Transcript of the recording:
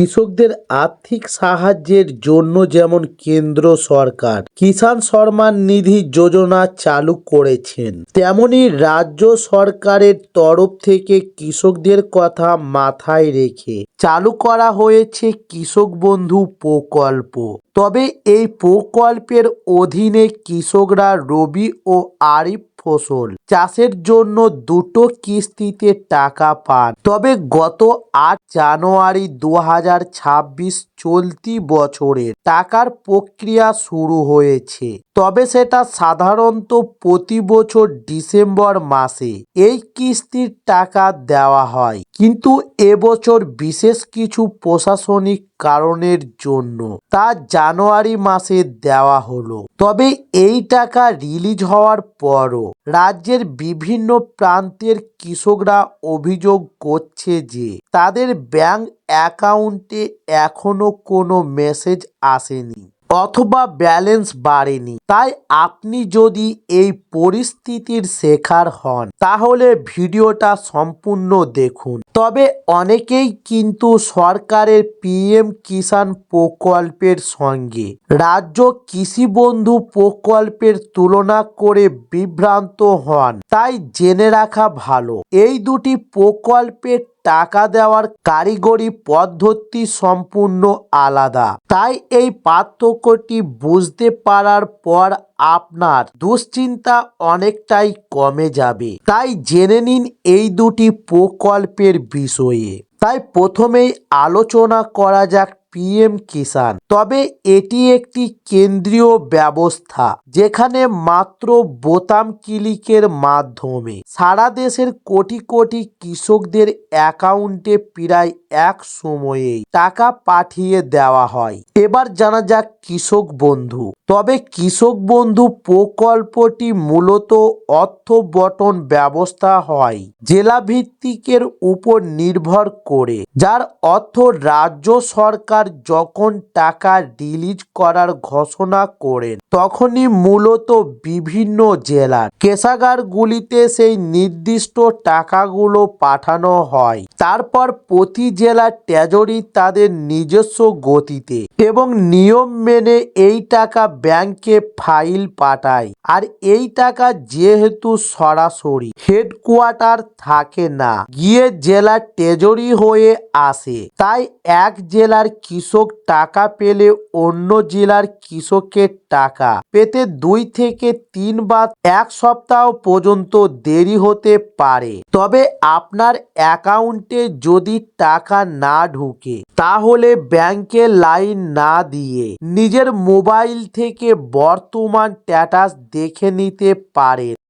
কৃষকদের আর্থিক সাহায্যের জন্য যেমন কেন্দ্র সরকার, কিষাণ সম্মান নিধি যোজনা চালু করেছেন, তেমনি রাজ্য সরকারের তরফ থেকে কৃষকদের কথা মাথায় রেখে চালু করা হয়েছে কৃষক বন্ধু প্রকল্প। তবে এই প্রকল্পের অধীনে কৃষকরা রবি ও আরিফ ফসল। চাষের জন্য দুটো কিস্তিতে টাকা পান। তবে গত আট জানুয়ারি দু হাজার ছাব্বিশ চলতি বছরের টাকার প্রক্রিয়া শুরু হয়েছে। তবে সেটা সাধারণত প্রতি বছর ডিসেম্বর মাসে। এই কিস্তির টাকা দেওয়া হয়। কিন্তু এবছর বিশেষ কিছু প্রশাসনিক কারণের জন্য তা জানুয়ারি মাসে দেওয়া হলো। তবে এই টাকা রিলিজ হওয়ার পরও রাজ্যের বিভিন্ন প্রান্তের কৃষকরা অভিযোগ করছে যে তাদের ব্যাংক অ্যাকাউন্টে এখনও কোনো মেসেজ আসেনি। অথবা ব্যালেন্স বাড়েনি। তাই আপনি যদি এই পরিস্থিতির শেখার হন, তাহলে ভিডিওটা সম্পূর্ণ দেখুন। তবে অনেকেই কিন্তু সরকারের পিএম কিষাণ প্রকল্পের সঙ্গে রাজ্য কৃষি বন্ধু প্রকল্পের তুলনা করে বিভ্রান্ত হন। তাই জেনে রাখা ভালো, এই দুটি প্রকল্পের টাকা দেওয়ার কারিগরি পদ্ধতি সম্পূর্ণ আলাদা। তাই এই পার্থক্যটি বুঝতে পারার পর আপনার দুশ্চিন্তা অনেকটাই কমে যাবে। তাই জেনে নিন এই দুটি প্রকল্পের বিষয়ে। তাই প্রথমেই আলোচনা করা যাক পিএম কিষান তবে এটি একটি কেন্দ্রীয় ব্যবস্থা, যেখানে মাত্র বোতাম ক্লিকের মাধ্যমে সারা দেশের কোটি কোটি কৃষকদের অ্যাকাউন্টে প্রায় এক সময়েই টাকা পাঠিয়ে দেওয়া হয়। এবার জানা যাক কৃষক বন্ধু। তবে কৃষক বন্ধু প্রকল্পটি মূলত অর্থ বটন ব্যবস্থা হয় জেলা ভিত্তিকের উপর নির্ভর করে, যার অর্থ রাজ্য সরকার যখন টাকা রিলিজ করার ঘোষণা করেন, তখনই মূলত বিভিন্ন জেলার কেশাগারগুলিতে সেই নির্দিষ্ট টাকাগুলো পাঠানো হয়। তারপর প্রতি জেলার ট্রেজরি তাদের নিজস্ব গতিতে এবং নিয়ম মেনে এই টাকা ব্যাংকে ফাইল পাঠায়। আর এই টাকা যেহেতু সরাসরি হেডকোয়ার্টার থাকে না, গিয়ে জেলার ট্রেজরি হয়ে আসে। তাই এক জেলার কৃষক টাকা পেলে অন্য জেলার কৃষকের টাকা। পেতে দুই থেকে তিন বা এক সপ্তাহ পর্যন্ত দেরি হতে পারে। তবে আপনার অ্যাকাউন্টে যদি টাকা না ঢুকে, তাহলে ব্যাংকে লাইন না দিয়ে নিজের মোবাইল থেকে বর্তমান স্ট্যাটাস দেখে নিতে পারেন।